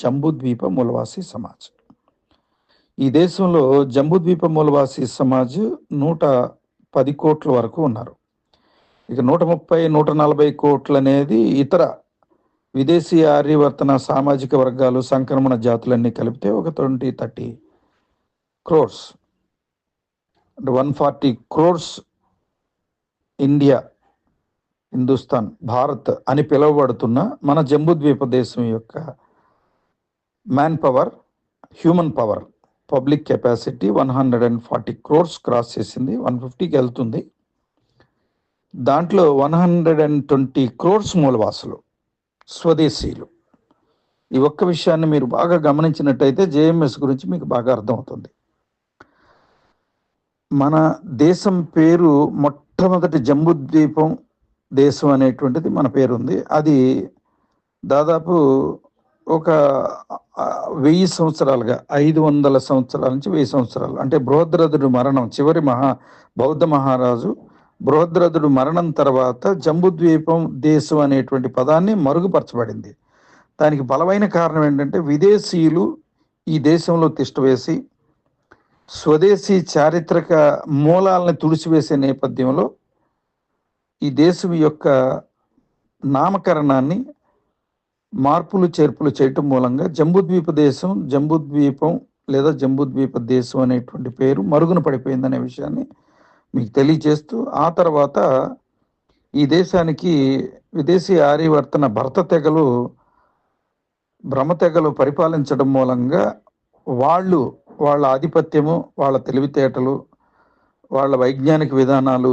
జంబూద్వీప మూలవాసి సమాజ్. ఈ దేశంలో జంబూద్వీప మూలవాసి సమాజ్ నూట పది కోట్ల వరకు ఉన్నారు. ఇక నూట ముప్పై నూట నలభై కోట్లు అనేది ఇతర విదేశీ ఆర్యవర్తన సామాజిక వర్గాలు సంక్రమణ జాతులన్నీ కలిపితే ఒక twenty thirty crores. One forty crores India Hindustan Bharat అని పిలువబడుతున్న మన జంబూద్వీప దేశం యొక్క man power human power public capacity one hundred and forty crores cross చేసింది వన్ ఫిఫ్టీకి వెళ్తుంది. దాంట్లో one hundred and twenty crores మూలవాసులు స్వదేశీయులు. ఈ ఒక్క విషయాన్ని మీరు బాగా గమనించినట్టయితే జేఎంఎస్ గురించి మీకు బాగా అర్థమవుతుంది. మన దేశం పేరు మొట్టమొదటి జంబుద్వీపం దేశం అనేటువంటిది మన పేరు ఉంది అది దాదాపు ఒక వెయ్యి సంవత్సరాలుగా ఐదు వందల సంవత్సరాల నుంచి వెయ్యి సంవత్సరాలు. అంటే బృహద్రథుడు మరణం చివరి మహా బౌద్ధ మహారాజు బృహద్రథుడు మరణం తర్వాత జంబుద్వీపం దేశం అనేటువంటి పదాన్ని మరుగుపరచబడింది. దానికి బలమైన కారణం ఏంటంటే విదేశీయులు ఈ దేశంలో తిష్టవేసి స్వదేశీ చారిత్రక మూలాలను తుడిచివేసే నేపథ్యంలో ఈ దేశం యొక్క నామకరణాన్ని మార్పులు చేర్పులు చేయటం మూలంగా జంబుద్వీప దేశం జంబూద్వీపం లేదా జంబూద్వీప దేశం అనేటువంటి పేరు మరుగున పడిపోయిందనే విషయాన్ని మీకు తెలియజేస్తూ ఆ తర్వాత ఈ దేశానికి విదేశీ ఆర్యవర్తన భరత తెగలు భ్రమ తెగలు పరిపాలించడం మూలంగా వాళ్ళు వాళ్ళ ఆధిపత్యము వాళ్ళ తెలివితేటలు వాళ్ళ వైజ్ఞానిక విధానాలు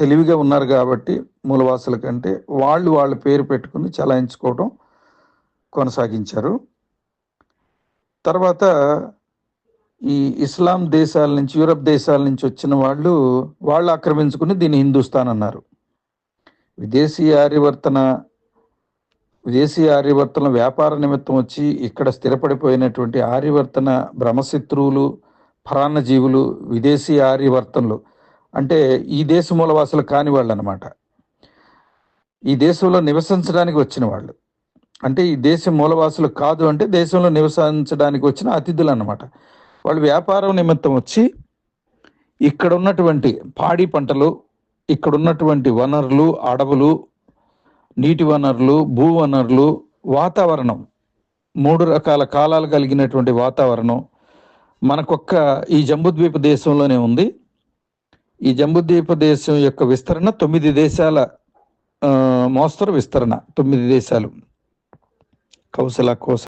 తెలివిగా ఉన్నారు కాబట్టి మూలవాసుల కంటే వాళ్ళు వాళ్ళ పేరు పెట్టుకుని చలాయించుకోవడం కొనసాగించారు. తర్వాత ఈ ఇస్లాం దేశాల నుంచి యూరప్ దేశాల నుంచి వచ్చిన వాళ్ళు వాళ్ళు ఆక్రమించుకుని దీన్ని హిందుస్థాన్ అన్నారు. విదేశీ ఆర్యవర్తన విదేశీ ఆర్యవర్తన వ్యాపార నిమిత్తం వచ్చి ఇక్కడ స్థిరపడిపోయినటువంటి ఆర్యవర్తన భ్రమశత్రువులు జీవులు విదేశీ ఆర్యవర్తనలు అంటే ఈ దేశ మూలవాసులు కాని వాళ్ళు అనమాట ఈ దేశంలో నివసించడానికి వచ్చిన వాళ్ళు. అంటే ఈ దేశ మూలవాసులు కాదు అంటే దేశంలో నివసించడానికి వచ్చిన అతిథులు అనమాట వాళ్ళు వ్యాపారం నిమిత్తం వచ్చి ఇక్కడ ఉన్నటువంటి పాడి పంటలు ఇక్కడ ఉన్నటువంటి వనరులు అడవులు నీటి వనరులు భూ వనరులు వాతావరణం మూడు రకాల కాలాలు కలిగినటువంటి వాతావరణం మనకొక్క ఈ జంబుద్వీప దేశంలోనే ఉంది. ఈ జంబుద్వీప దేశం యొక్క విస్తరణ తొమ్మిది దేశాల ఆ, మోస్తరు విస్తరణ తొమ్మిది దేశాలు. కౌశల కోస